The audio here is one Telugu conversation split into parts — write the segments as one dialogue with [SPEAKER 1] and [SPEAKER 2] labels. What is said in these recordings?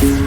[SPEAKER 1] నమస్కారం.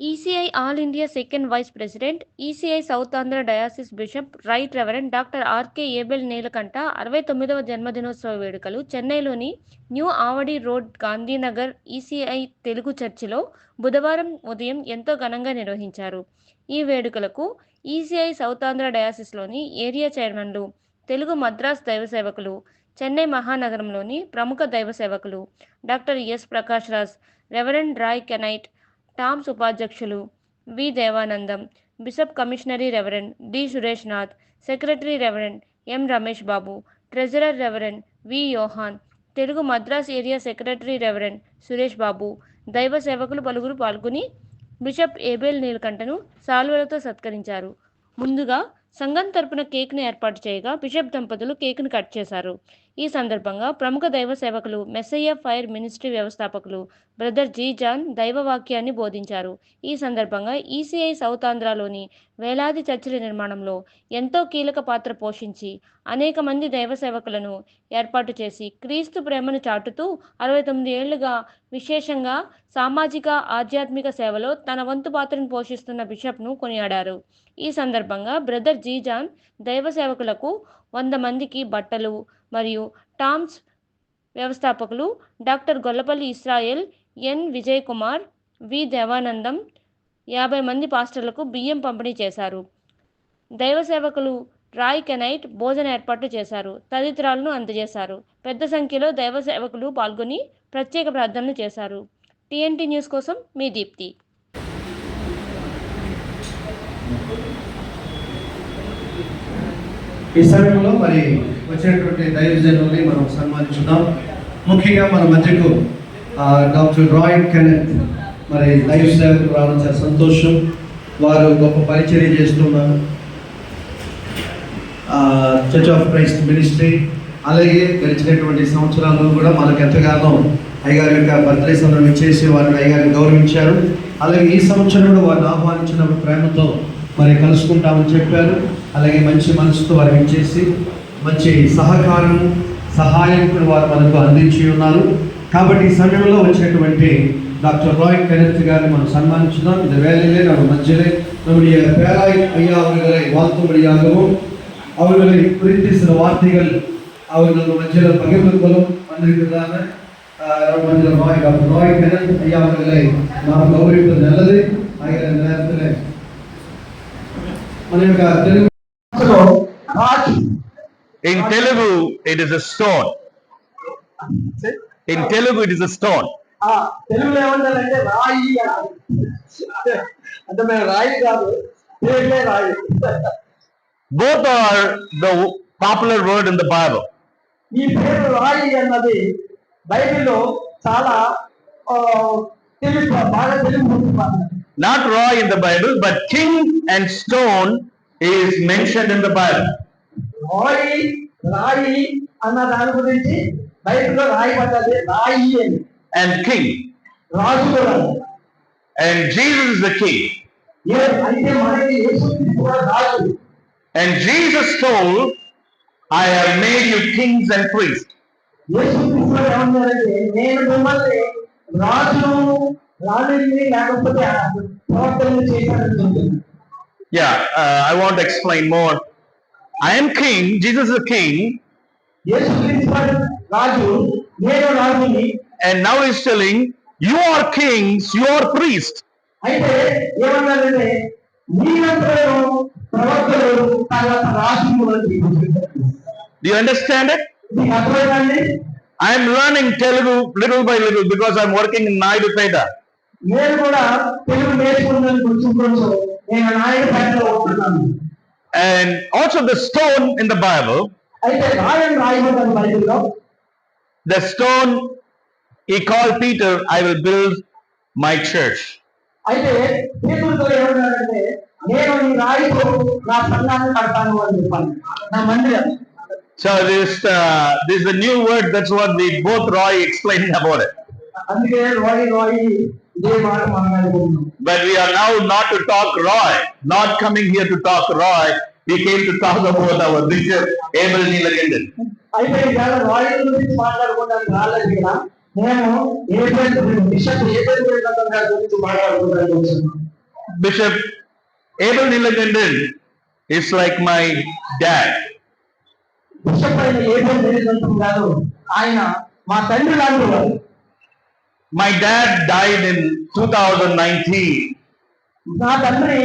[SPEAKER 1] ECI all India second vice president ECI south Andhra diocese bishop right reverend doctor RK Abel Nelakanta అరవై తొమ్మిదవ జన్మదినోత్సవ వేడుకలు చెన్నైలోని new Avadi road Gandhinagar ECI Telugu చర్చిలో బుధవారం ఉదయం ఎంతో ఘనంగా నిర్వహించారు. ఈ వేడుకలకు ఈసీఐ సౌత్ ఆంధ్ర డయాసిస్లోని ఏరియా చైర్మన్లు తెలుగు మద్రాస్ దైవ సేవకులు చెన్నై మహానగరంలోని ప్రముఖ దైవ సేవకులు doctor S Prakash Raj reverend Roy కెనైట్ Toms ఉపాధ్యక్షులు V Devanandam bishop commissary reverend D Suresh Nath secretary reverend M Ramesh Babu treasurer reverend V Yohan Telugu Madras area secretary reverend Suresh Babu దైవ సేవకులు పలువురు పాల్గొని బిషప్ ఏబేల్ నీలకంఠను సాల్వలతో సత్కరించారు. ముందుగా సంఘం తరపున కేక్ను ఏర్పాటు చేయగా బిషప్ దంపతులు కేక్ను కట్ చేశారు. ఈ సందర్భంగా ప్రముఖ దైవ సేవకులు మెస్సయ్య ఫైర్ మినిస్ట్రీ వ్యవస్థాపకులు బ్రదర్ జీ జాన్ దైవ వాక్యాన్ని బోధించారు. ఈ సందర్భంగా ఈసీఐ సౌత్ ఆంధ్రాలోని వేలాది చర్చిల నిర్మాణంలో ఎంతో కీలక పాత్ర పోషించి అనేక మంది దైవ సేవకులను ఏర్పాటు చేసి క్రీస్తు ప్రేమను చాటుతూ అరవై తొమ్మిది ఏళ్ళుగా విశేషంగా సామాజిక ఆధ్యాత్మిక సేవలో తన వంతు పాత్రను పోషిస్తున్న బిషప్ను కొనియాడారు. ఈ సందర్భంగా బ్రదర్ జీజాన్ దైవ సేవకులకు వంద మందికి బట్టలు మరియు టామ్స్ వ్యవస్థాపకులు doctor Gollapalli Israel N Vijay Kumar V Devanandam యాభై మంది పాస్టర్లకు బియ్యం పంపిణీ చేశారు. దైవ సేవకులు రాయ్ కెనైట్ భోజన ఏర్పాట్లు చేశారు. తదితరాలను అందజేశారు. పెద్ద సంఖ్యలో దైవ సేవకులు పాల్గొని ప్రత్యేక ప్రార్థనలు చేశారు. టీఎన్టీ న్యూస్ కోసం మీ దీప్తి.
[SPEAKER 2] ఈ సమయంలో మరి వచ్చినటువంటి దైవజనుల్ని మనం సన్మానించుదాం ముఖ్యంగా మన మధ్యకు డాక్టర్ రాయ్ కెనెత్ మరి లైఫ్ సేవకు రావడం చాలా సంతోషం. వారు గొప్ప పరిచర్య చేస్తున్నారు. చర్చ్ ఆఫ్ క్రైస్ట్ మినిస్ట్రీ అలాగే గడిచినటువంటి సంవత్సరాల్లో కూడా మనకు ఎంతగానో అయ్యగారి యొక్క బర్త్డే సందర్భం చేసి వారిని అయ్యగారిని గౌరవించారు. అలాగే ఈ సంవత్సరం కూడా వారిని ఆహ్వానించిన ప్రేమతో మరి కలుసుకుంటామని చెప్పారు. అలాగే మంచి మనసుతో వారిని ఇచ్చేసి మంచి సహకారము సహాయం కూడా వారు మనకు అందించి ఉన్నారు కాబట్టి ఈ సమయంలో వచ్చినటువంటి டாக்டர் ராய் கருத்து గారిని మనం సన్మానించుదాం இந்த வேலையிலே நம்ம மத்தியிலே நம்முடைய பேராய் ஐயா அவர்களை வாழ்த்தும்படியாகவும் அவர்களை குறித்து சில வார்த்தைகள் அவர்கள் நம்ம மத்தியில் பகிர்ந்து கொள்ளும் வந்திருக்கிறதான ஆஹ், நம்ம மத்தியில் ராய் டாக்டர் ராய் கரன் ஐயா அவர்களை நாம் கௌரவிப்பது நல்லது ஆகிய இந்த நேரத்தில் మన యొక్క తెలుగు భాషలో Raj
[SPEAKER 3] In Telugu, it is a stone. In Telugu, it is a stone.
[SPEAKER 2] ఆ, తెలుగులో ఏమంటారంటే రాయి అనాలి. అంటే మేము రాయి కాదు పేర్లే రాయి
[SPEAKER 3] Both are the popular word in the Bible.
[SPEAKER 2] ఈ పేరు రాయి అన్నది బైబిల్లో చాలా ఆ, తెలుగు బాగా తెలుగు మాట.
[SPEAKER 3] Not Roy in the Bible, but king and stone is mentioned in the Bible.
[SPEAKER 2] రాయి రాయి అన్న దాని గురించి బైబిల్లో రాయబడ్డది రాయి అని
[SPEAKER 3] And king.
[SPEAKER 2] రాజు కూడా
[SPEAKER 3] And Jesus is the king.
[SPEAKER 2] ఏ- అంటే మనకి యేసు కూడా రాజు
[SPEAKER 3] And Jesus told, I have made you kings and priests.
[SPEAKER 2] యేసు క్రీస్తు ఏమన్నారంటే నేను మిమ్మల్ని రాజును రాజుని లేకపోతే ప్రవర్తన చేశానని చెప్పింది
[SPEAKER 3] Yeah, uh, I want to explain more. I am king, Jesus is a king,
[SPEAKER 2] యేసు క్రీస్తు రాజు నేను రాజుని
[SPEAKER 3] and now he's telling, You are kings, you are priests.
[SPEAKER 2] అయితే ఏమన్నారంటే మీరందరూ ప్రవర్తనలు తర్వాత రాజులు.
[SPEAKER 3] Do you understand it? I am learning Telugu little by little because I'm working in Naidu Peta.
[SPEAKER 2] నేను కూడా తెలుగు నేర్చుకున్నాను కొంచెం కొంచెం నేను నాయుడు పేటలో ఉంటున్నాను
[SPEAKER 3] And also the stone in the Bible. The stone he called Peter, I will build my church. So this uh, this is the new word. That's what we both Roy explained about it.
[SPEAKER 2] అందుకే రాయి రాయి ఇదే మాట మాట్లాడుకుంటున్నాం
[SPEAKER 3] But we are now not to talk Roy, not coming here to talk Roy. we came to talk about our Bishop Abel Neelakandan.
[SPEAKER 4] అయితే ఇవాళ రాయల్ గురించి మాట్లాడుకోవడానికి రాలేదు ఇక్కడ నేను ఏప్రిల్ బిషప్ ఏప్రిల్ గారి గురించి మాట్లాడుకోవడానికి
[SPEAKER 3] Bishop Abel Neelakandan is like my dad.
[SPEAKER 4] Bishop అయిన ఏప్రిల్ నిరంతరం గారు ఆయన మా తండ్రి లాంటి వారు
[SPEAKER 3] My dad died in 2019.
[SPEAKER 4] నా తండ్రి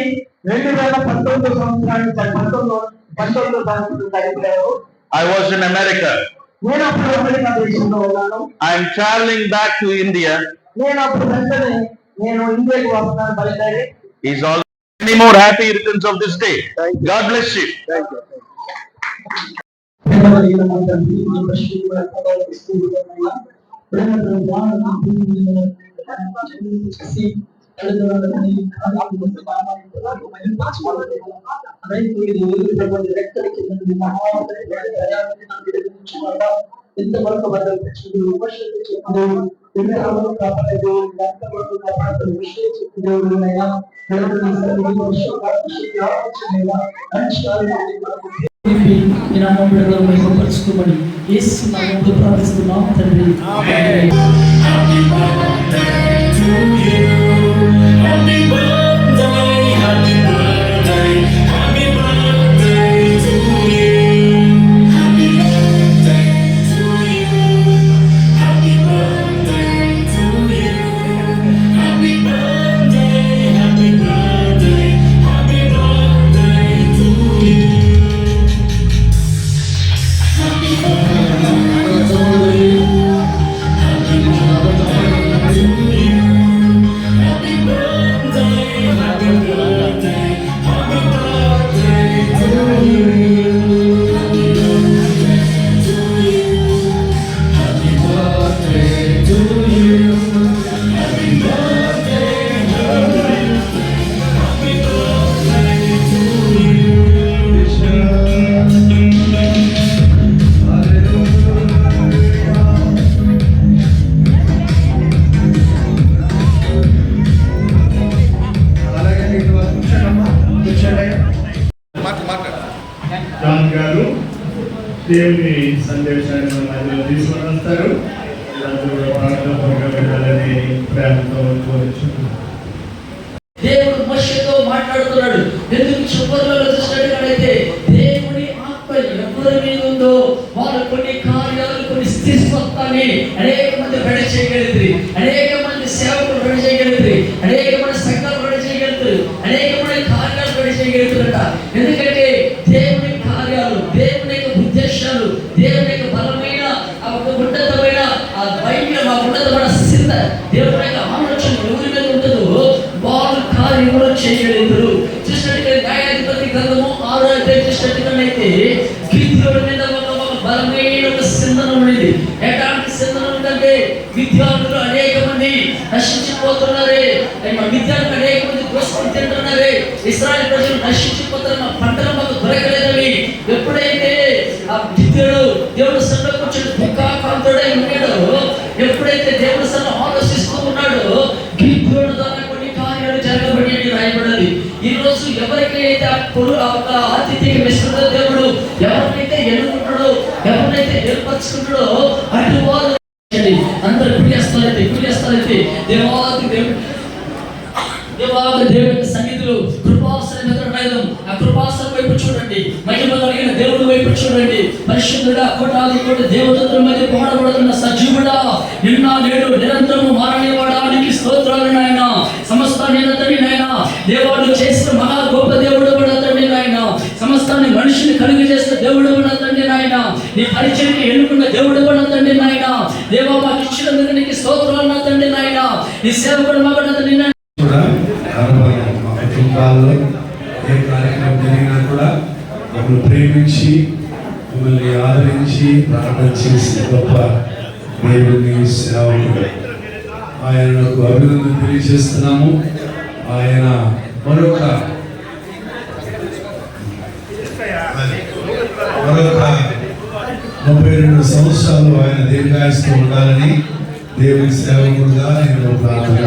[SPEAKER 4] రెండు వేల పంతొమ్మిది సంవత్సరానికి పంతొమ్మిది పంతొమ్మిది సంవత్సరం చనిపోయారు
[SPEAKER 3] I was in America.
[SPEAKER 4] నేను అప్పుడు అమెరికా దేశంలో ఉన్నాను
[SPEAKER 3] I am traveling back to India.
[SPEAKER 4] నేను అప్పుడు వెంటనే నేను ఇండియాకి వస్తున్నాను బయలుదేరి
[SPEAKER 3] He's all many more happy returns of this day. God bless you.
[SPEAKER 4] ఇంతవరకు
[SPEAKER 5] ఈ నామంలో మహిమపరుచుకోమని యేసు నామంలో ప్రార్థిస్తున్నాం తండ్రి
[SPEAKER 2] అలాగే
[SPEAKER 6] దేవుని సందేశాన్ని మన మధ్యలో తీసుకొని వస్తారు.
[SPEAKER 5] దేవుడు మోషతో మాట్లాడుతున్నాడు. ఎందుకు చివరిలో చూసినట్టుగానైతే దేవుని ఆత్మ ఎవరి మీద ఉందో వాళ్ళు కొన్ని కార్యాలు కొన్ని స్థితిస్వత్తాన్ని అనే దేవుని ఆలోచన ఎవరి మీద ఉంటుందో వాళ్ళు కార్యములు చేయలేదు చూసినట్టుగా న్యాయాధిపతి గ్రంథము ఆరో అధ్యాయం చూసినట్టుగానైతే గిద్యోడు మీద ఒక ఒక బలమైన ఒక సింధనం ఉండేది ఎలాంటి సింధనం ఉందంటే విద్యార్థులు అనేక మంది నశించిపోతున్నారే. విద్యార్థులు అనేక మంది దోసుకొని తింటున్నారే. ఇస్రాయల్ ప్రజలు నశించి ఏర్పరచుకుంటాడో అటు వారు అందరు కుడియేస్తారైతే కుడియేస్తారైతే దేవాది దేవుడు దేవాది దేవుని సన్నిధిలో కృపాసనం ఎదురున్నాయడం ఆ కృపాసనం వైపు చూడండి. మహిమ కలిగిన దేవుడి వైపు చూడండి. పరిశుద్ధుడా కోటాది కోటి దేవతల మధ్య పోడబడుతున్న సజీవుడా నిన్న నేడు నిరంతరము మారనివాడానికి స్తోత్రాలు నాయన. సమస్త నిరంతరి నాయన. దేవాడు చేసిన మహా గొప్ప దేవుడు కూడా తండ్రి నాయన. సమస్తాన్ని మనిషిని కలుగు చేసిన దేవుడు నీ పరిచయకి ఎన్నుకున్న దేవుడు కూడా తండ్రి నాయన. దేవా మాకు ఇచ్చినందుకు నీకు స్తోత్రాలు నా తండ్రి నాయన. నీ సేవకుడు మా కూడా తండ్రి
[SPEAKER 7] కుటుంబాల్లో ఏ కార్యక్రమం జరిగినా కూడా మమ్మల్ని ప్రేమించి మిమ్మల్ని ఆదరించి ప్రార్థన చేసిన గొప్ప దేవుని సేవకుడు. ఆయనకు అభినందన తెలియజేస్తున్నాము. ఆయన మరొక ముప్పై రెండు సంవత్సరాలు ఆయన దీర్ఘాయుస్తూ ఉండాలని దేవుని సేవకుడుగా నేను ప్రార్థన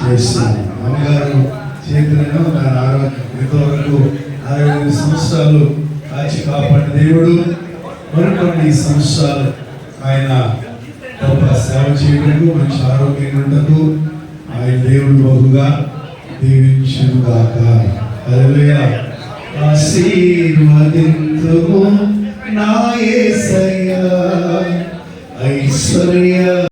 [SPEAKER 7] చేస్తున్నాను. అమ్మగారు చేతులను నా ఆరోగ్యం ఇంతవరకు అరవై ఐదు సంవత్సరాలు కాచి కాపాడిన దేవుడు మరికొన్ని సంవత్సరాలు ఆయన గొప్ప సేవ చేయటకు మంచి ఆరోగ్యం ఉండకు ఆయన దేవుడు బహుగా దీవించుగాక హల్లెలూయా. ఆశీర్వదింతుము నా యేసయ్యా ఐశ్వర్య.